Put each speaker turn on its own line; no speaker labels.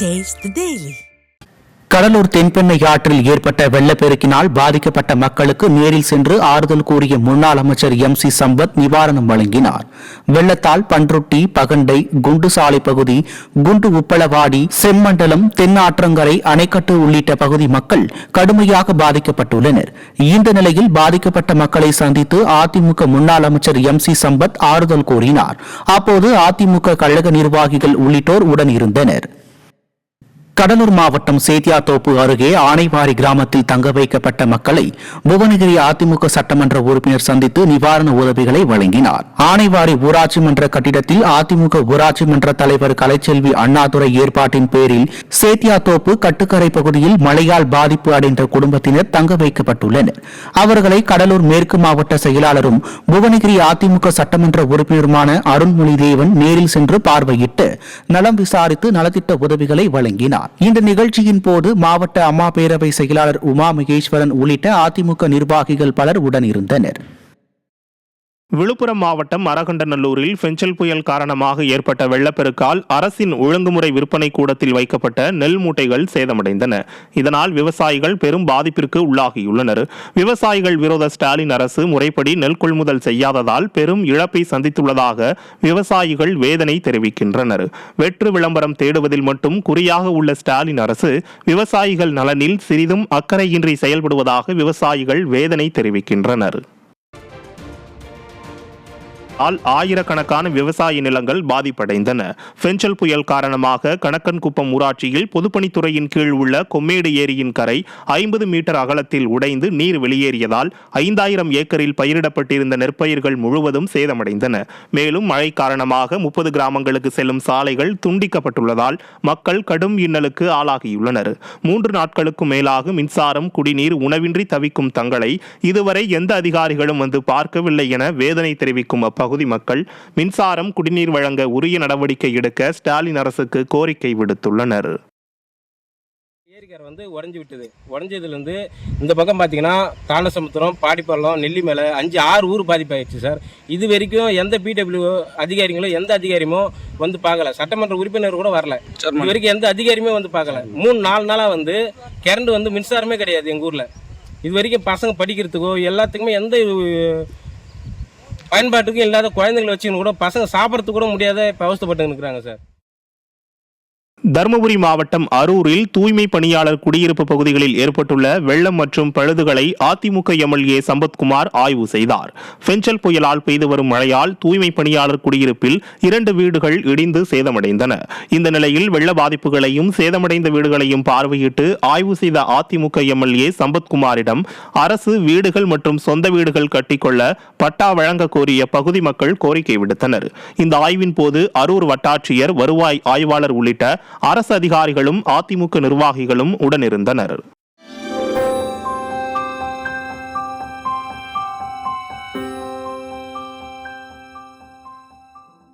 Taste daily
Cuddalore Thenpennai ஆற்றில் ஏற்பட்ட வெள்ளப்பெருக்கினால் பாதிக்கப்பட்ட மக்களுக்கு நேரில் சென்று ஆறுதல் கூறிய முன்னாள் அமைச்சர் எம் சி சம்பத் நிவாரணம் வழங்கினார். வெள்ளத்தால் பன்ருட்டி பகண்டை குண்டு சாலை பகுதி குண்டு உப்பளவாடி செம்மண்டலம் தென்னாற்றங்கரை அணைக்கட்டு உள்ளிட்ட பகுதி மக்கள் கடுமையாக பாதிக்கப்பட்டுள்ளனர். இந்த நிலையில் பாதிக்கப்பட்ட மக்களை சந்தித்து அதிமுக முன்னாள் அமைச்சர் எம் சி சம்பத் ஆறுதல் கூறினார். அப்போது அதிமுக கழக நிர்வாகிகள் உள்ளிட்டோர் உடன் இருந்தனர். கடலூர் மாவட்டம் சேத்தியாத்தோப்பு அருகே ஆனைவாரி கிராமத்தில் தங்க வைக்கப்பட்ட மக்களை புவனகிரி அதிமுக சட்டமன்ற உறுப்பினர் சந்தித்து நிவாரண உதவிகளை வழங்கினார். ஆனைவாரி ஊராட்சி மன்ற கட்டிடத்தில் அதிமுக ஊராட்சி மன்ற தலைவர் கலைச்செல்வி அண்ணாதுரை ஏற்பாட்டின் பேரில் சேத்தியாத்தோப்பு கட்டுக்கரை பகுதியில் மழையால் பாதிப்பு அடைந்த குடும்பத்தினர் தங்க வைக்கப்பட்டுள்ளனர். அவர்களை கடலூர் மேற்கு மாவட்ட செயலாளரும் புவனகிரி அதிமுக சட்டமன்ற உறுப்பினருமான அருண்மொழி தேவன் நேரில் சென்று பார்வையிட்டு நலம் விசாரித்து நலத்திட்ட உதவிகளை வழங்கினார். இந்த நிகழ்ச்சியின் போது மாவட்ட அம்மா பேரவை செயலாளர் உமா மகேஸ்வரன் உள்ளிட்ட அதிமுக நிர்வாகிகள் பலர் உடனிருந்தனர்.
விழுப்புரம் மாவட்டம் அரகண்டநல்லூரில் பெஞ்சல் புயல் காரணமாக ஏற்பட்ட வெள்ளப்பெருக்கால் அரசின் ஒழுங்குமுறை விற்பனை கூடத்தில் வைக்கப்பட்ட நெல் மூட்டைகள் சேதமடைந்தன. இதனால் விவசாயிகள் பெரும் பாதிப்பிற்கு உள்ளாகியுள்ளனர். விவசாயிகள் விரோத ஸ்டாலின் அரசு முறைப்படி நெல் கொள்முதல் செய்யாததால் பெரும் இழப்பை சந்தித்துள்ளதாக விவசாயிகள் வேதனை தெரிவிக்கின்றனர். வெற்று விளம்பரம் தேடுவதில் மட்டும் குறியாக உள்ள ஸ்டாலின் அரசு விவசாயிகள் நலனில் சிறிதும் அக்கறையின்றி செயல்படுவதாக விவசாயிகள் வேதனை தெரிவிக்கின்றனர். ஆல் ஆயிரக்கணக்கான விவசாய நிலங்கள் பாதிப்படைந்தன. பெஞ்சல் புயல் காரணமாக கணக்கன்குப்பம் ஊராட்சியில் பொதுப்பணித்துறையின் கீழ் உள்ள கொம்மேடு ஏரியின் கரை ஐம்பது மீட்டர் அகலத்தில் உடைந்து நீர் வெளியேறியதால் ஐந்தாயிரம் ஏக்கரில் பயிரிடப்பட்டிருந்த நெற்பயிர்கள் முழுவதும் சேதமடைந்தன. மேலும் மழை காரணமாக முப்பது கிராமங்களுக்கு செல்லும் சாலைகள் துண்டிக்கப்பட்டுள்ளதால் மக்கள் கடும் இன்னலுக்கு ஆளாகியுள்ளனர். மூன்று நாட்களுக்கும் மேலாக மின்சாரம் குடிநீர் உணவின்றி தவிக்கும் தங்களை இதுவரை எந்த அதிகாரிகளும் வந்து பார்க்கவில்லை என வேதனை தெரிவிக்கும் அப்பகுதி மக்கள் மின்சாரம் குடிநீர் வழங்க உரிய நடவடிக்கை எடுக்க ஸ்டாலின் அரசுக்கு கோரிக்கை விடுத்துள்ளனர்.
ஏரிக்கரை வந்து உடஞ்சி விட்டது. உடஞ்சதுலேருந்து இந்த பக்கம் பார்த்தீங்கன்னா தாண்டசமுத்திரம் பாடிப்பள்ளம் நெல்லிமலை அஞ்சு ஆறு ஊர் பாதிப்பாயிடுச்சு சார். இது வரைக்கும் எந்த பிடபிள்யூ அதிகாரிகளோ எந்த அதிகாரியுமோ வந்து பார்க்கல. சட்டமன்ற உறுப்பினர் கூட வரல. இது வரைக்கும் எந்த அதிகாரியுமே வந்து பார்க்கல. மூணு நாலு நாளாக வந்து கரண்ட் வந்து மின்சாரமே கிடையாது எங்கள் ஊரில். இது வரைக்கும் பசங்க படிக்கிறதுக்கோ எல்லாத்துக்குமே எந்த பயன்பாட்டுக்கும் இல்லாத குழந்தைங்களை வச்சுன்னு கூட பசங்க சாப்பிட்றதுக்கு கூட முடியாத இப்போ அவஸ்தப்பட்டு இருக்கிறாங்க சார்.
தருமபுரி மாவட்டம் அரூரில் தூய்மை பணியாளர் குடியிருப்பு பகுதிகளில் ஏற்பட்டுள்ள வெள்ளம் மற்றும் பழுதுகளை அதிமுக எம்எல்ஏ சம்பத்குமார் ஆய்வு செய்தார். பெஞ்சல் புயலால் பெய்து வரும் மழையால் தூய்மை பணியாளர் குடியிருப்பில் இரண்டு வீடுகள் இடிந்து சேதமடைந்தன. இந்த நிலையில் வெள்ள பாதிப்புகளையும் சேதமடைந்த வீடுகளையும் பார்வையிட்டு ஆய்வு செய்த அதிமுக எம்எல்ஏ சம்பத்குமாரிடம் அரசு வீடுகள் மற்றும் சொந்த வீடுகள் கட்டிக்கொள்ள பட்டா வழங்க கோரிய பகுதி மக்கள் கோரிக்கை விடுத்தனர். இந்த ஆய்வின் போது அரூர் வட்டாட்சியர் வருவாய் ஆய்வாளர் உள்ளிட்ட அரசு அதிகாரிகளும் அதிமுக நிர்வாகிகளும் உடனிருந்தனர்.